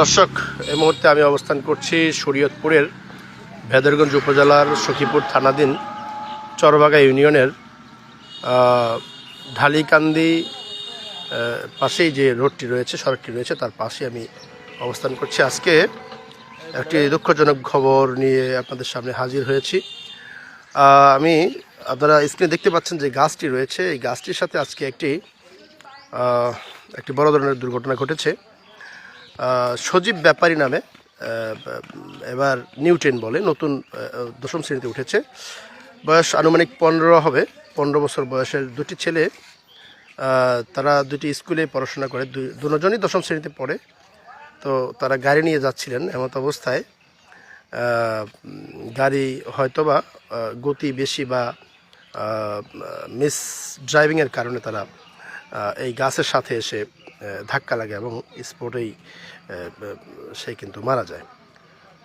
দর্শক, এই মুহূর্তে আমি অবস্থান করছি শরীয়তপুরের ভেদরগঞ্জ উপজেলার সখীপুর থানাধীন চরবাগা ইউনিয়নের ঢালিকান্দি পাশেই যে রোডটি রয়েছে, সড়কটি রয়েছে, তার পাশে আমি অবস্থান করছি। আজকে একটি দুঃখজনক খবর নিয়ে আপনাদের সামনে হাজির হয়েছি। আমি, আপনারা স্ক্রিনে দেখতে পাচ্ছেন যে গাছটি রয়েছে। এই গাছটির সাথে আজকে একটি একটি বড় ধরনের দুর্ঘটনা ঘটেছে। সজীব ব্যাপারী নামে এবার নিউটেন বলে, নতুন দশম শ্রেণীতে উঠেছে। বয়স আনুমানিক পনেরো হবে, পনেরো বছর বয়সের দুটি ছেলে তারা দুটি স্কুলে পড়াশোনা করে দুজনই দশম শ্রেণীতে পড়ে। তো তারা গাড়ি নিয়ে যাচ্ছিলেন এমত অবস্থায়। গাড়ি হয়তোবা গতি বেশি বা মিস ড্রাইভিংয়ের কারণে তারা এই গাছের সাথে এসে ধাক্কা লাগে এবং স্পটেই সে কিন্তু মারা যায়।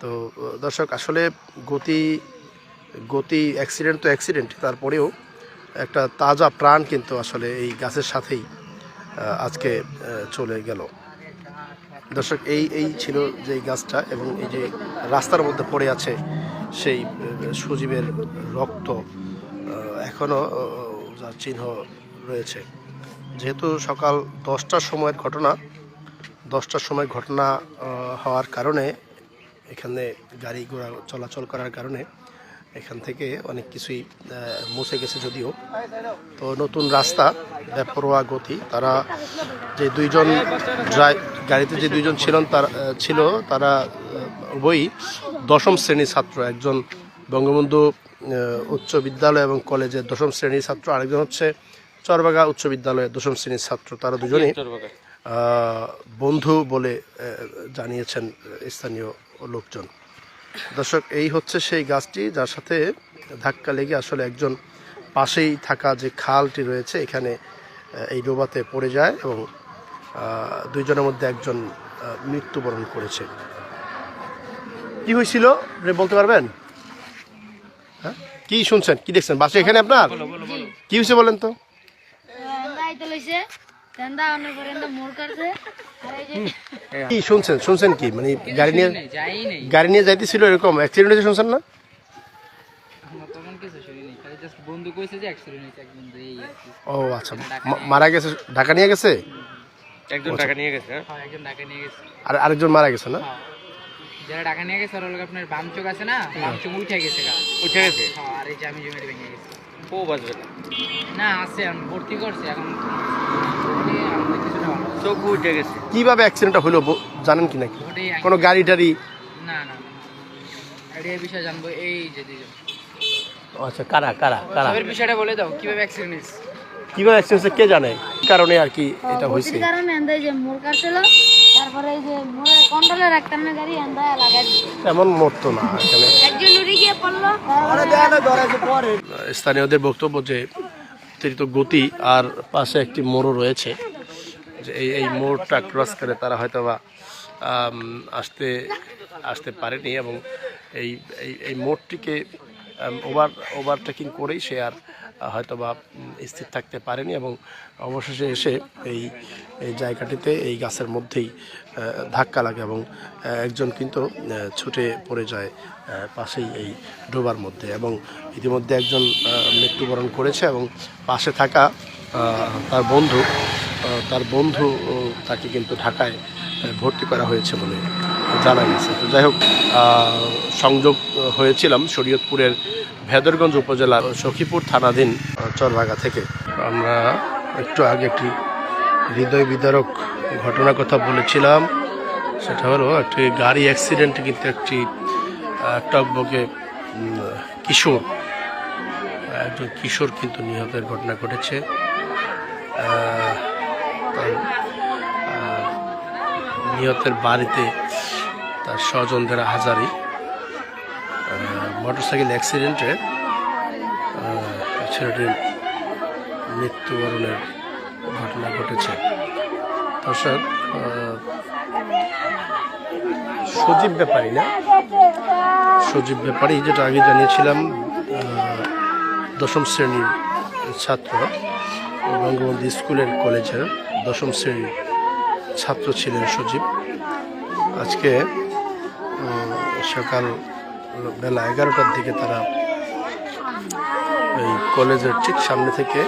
তো দর্শক, আসলে গতি গতি অ্যাক্সিডেন্ট তো অ্যাক্সিডেন্ট তারপরেও একটা তাজা প্রাণ কিন্তু আসলে এই গাছের সাথেই আজকে চলে গেল। দর্শক, এই এই ছিল যে গাছটা এবং এই যে রাস্তার মধ্যে পড়ে আছে সেই সজীবের রক্ত এখনও যার চিহ্ন রয়েছে। যেহেতু সকাল দশটার সময়ের ঘটনা, দশটার সময় ঘটনা হওয়ার কারণে, এখানে গাড়ি ঘোড়া চলাচল করার কারণে এখান থেকে অনেক কিছুই মুছে গেছে যদিও। তো নতুন রাস্তা, বেপরোয়া গতি, তারা যে দুইজন ড্রাই, গাড়িতে যে দুইজন ছিলেন তার ছিল, তারা উভয়ই দশম শ্রেণির ছাত্র। একজন বঙ্গবন্ধু উচ্চ বিদ্যালয় এবং কলেজের দশম শ্রেণির ছাত্র, আরেকজন হচ্ছে চরবাগা উচ্চ বিদ্যালয়ের দশম শ্রেণির ছাত্র তারা দুজনেই আহ, বন্ধু বলে জানিয়েছেন স্থানীয় লোকজন। দর্শক এই হচ্ছে সেই গাছটি যার সাথে ধাক্কা লেগে আসলে একজন পাশেই থাকা যে খালটি রয়েছে এখানে এই ডোবাতে পড়ে যায় এবং দুইজনের মধ্যে একজন মৃত্যুবরণ করেছে। কি হয়েছিল? বলতে পারবেন? হ্যাঁ? কি শুনছেন? কি দেখছেন? বাসে এখানে আপনার? কি হয়েছে বলেন তো? তেন্দা তেন্দা অনেক পরে এন্দা মোর করছে আর এই যে কি শুনছেন? শুনছেন কি? মানে গাড়ি নিয়ে গাড়ি নিয়ে যাইতেছিল এরকম? অ্যাক্সিডেন্ট হয়েছে শুনছেন না? আমার তখন কিছু শুনিনি খালি জাস্ট বন্ধু কইছে যে অ্যাক্সিডেন্ট হয়েছে এক বন্ধু এই আর কি। ও আচ্ছা। মারা গেছে ঢাকা নিয়ে গেছে? একজন টাকা নিয়ে গেছে হ্যাঁ? হ্যাঁ একজন ঢাকা নিয়ে গেছে। আর আরেকজন মারা গেছে না? হ্যাঁ। যারা ঢাকা নিয়ে গেছে আপনার বামচুক আছে না? বামচুক উঠে গেছে উঠে গেছে? আর এই জামি জমির ভেঙে গেছে। বাঁচবে না। না আছে এখন ভর্তি করছে এখন চোখ উঠে গেছে। কীভাবে অ্যাক্সিডেন্টটা হলো জানেন কি নাকি? কোনো গাড়ি টাড়ি না না এটা এই বিষয়ে জানব এই যে আচ্ছা কারা কারা কারা? সবের বিষয়টা বলে দাও কীভাবে অ্যাক্সিডেন্ট হয়েছে? কীভাবে অ্যাক্সিডেন্ট কে জানে? কারণে আর কি এটা হয়েছে? কারণে এই যে মোর তারপরে এই যে মোরে কন্ট্রোলে রাখতাম না গাড়ি লাগাই এমন মরতো না এখানে। একজন উড়ে গিয়ে স্থানীয়দের বক্তব্য যে অতিরিক্ত গতি আর পাশে একটি মোড়ও রয়েছে, যে এই এই মোড়টা ক্রস করে তারা হয়তো বা আসতে আসতে পারেনি এবং এই এই এই মোড়টিকে ওভার ওভারটেকিং করেই সে আর হয়তো বা স্থির থাকতে পারেনি এবং অবশেষে এসে এই জায়গাটিতে এই গাছের মধ্যেই ধাক্কা লাগে এবং একজন কিন্তু ছুটে পড়ে যায় পাশেই এই ডোবার মধ্যে এবং ইতিমধ্যে একজন মৃত্যুবরণ করেছে এবং পাশে থাকা তার বন্ধু তার বন্ধু তাকে কিন্তু ঢাকায় ভর্তি করা হয়েছে বলে জানা গেছে। তো যাই হোক সংযোগ হয়েছিলাম শরীয়তপুরের ভেদরগঞ্জ উপজেলার সখীপুর থানাধীন চরভাগা থেকে। আমরা একটু আগে একটি হৃদয় বিদারক ঘটনার কথা বলেছিলাম। সেটা হলো একটি গাড়ি অ্যাক্সিডেন্টে কিন্তু একটি টকবকে কিশোর, একজন কিশোর কিন্তু নিহতের ঘটনা ঘটেছে। নিহতের বাড়িতে তার স্বজনদের হাজারি। মোটরসাইকেল অ্যাক্সিডেন্টে ছেলেটির মৃত্যুবরণের ঘটনা ঘটেছে। দর্শক সজীব ব্যাপারী না? সজীব ব্যাপারী, যেটা আগে জানিয়েছিলাম দশম শ্রেণির ছাত্র, বঙ্গবন্ধু স্কুলের কলেজের দশম শ্রেণির ছাত্র ছিলেন সজীব। আজকে সকাল বেলা এগারোটার দিকে তারা এই কলেজের ঠিক সামনে থেকে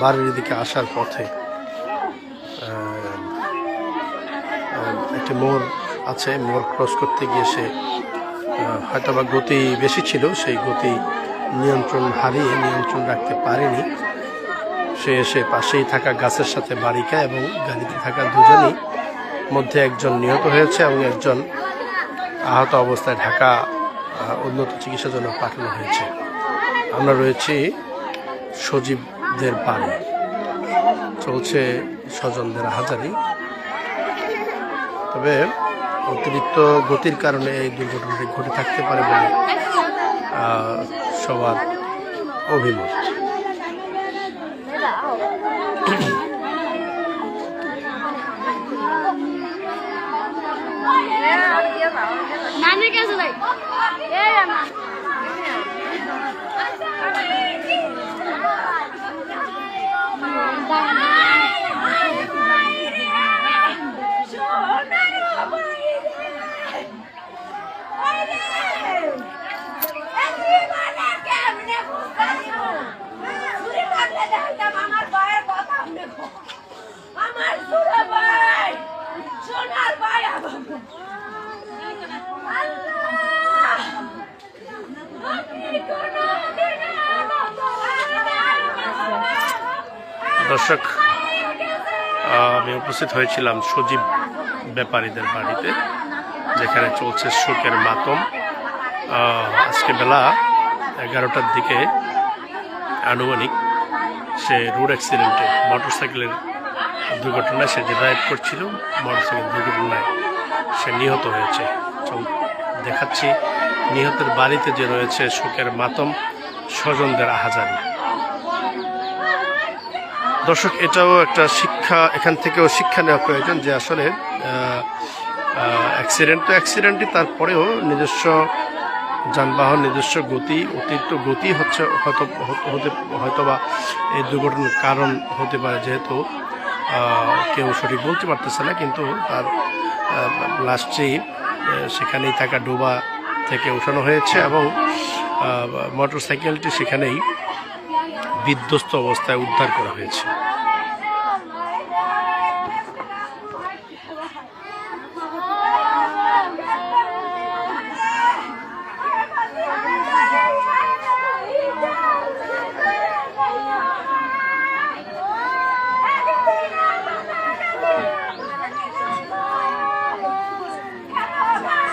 বাড়ির দিকে আসার পথে একটি মোড় আছে, মোড় ক্রস করতে গিয়ে সে হয়তো বা গতি বেশি ছিল, সেই গতি নিয়ন্ত্রণ হারিয়ে নিয়ন্ত্রণ রাখতে পারেনি। সে এসে পাশেই থাকা গাছের সাথে বাড়ি খায় এবং গাড়িতে থাকা দুজনই মধ্যে একজন নিহত হয়েছে এবং একজন আহত অবস্থায় ঢাকা উন্নত চিকিৎসার জন্য পাঠানো হয়েছে। আমরা রয়েছি সজীবদের বাড়ি। চলছে স্বজনদের হাজারি। তবে অতিরিক্ত গতির কারণে এই দুর্ঘটনাটি ঘটে থাকতে পারে বলে সবার অভিমত। right. দর্শক আমি উপস্থিত হয়েছিলাম সজীব ব্যাপারীদের বাড়িতে, যেখানে চলছে শোকের মাতম। আজকে বেলা এগারোটার দিকে আনুমানিক সে রোড অ্যাক্সিডেন্টে মোটরসাইকেলের দুর্ঘটনায় সে যে ড্রাইভ করছিল, মোটরসাইকেল দুর্ঘটনায় সে নিহত হয়েছে। তো দেখাচ্ছি, নিহতের বাড়িতে যে রয়েছে শোকের মাতম, স্বজনদের আহাজারি। দর্শক, এটাও একটা শিক্ষা, এখান থেকেও শিক্ষা নেওয়া প্রয়োজন যে আসলে অ্যাক্সিডেন্ট তো অ্যাক্সিডেন্টই তারপরেও নিজস্ব যানবাহন, নিজস্ব গতি, অতিরিক্ত গতি হচ্ছে, হয়তো, হতে হয়তো বা এই দুর্ঘটনার কারণ হতে পারে যেহেতু কেউ সঠিক বলতে পারতেছে না, কিন্তু তার লাস্টে সেখানেই থাকা ডোবা থেকে উঠানো হয়েছে এবং মোটর সাইকেলটি সেখানেই বিধ্বস্ত অবস্থায় উদ্ধার করা হয়েছে।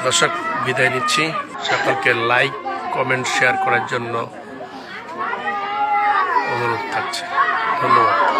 দর্শক বিদায় নিচ্ছি। সকলকে লাইক কমেন্ট শেয়ার করার জন্য অনুরোধ থাকছে। ধন্যবাদ।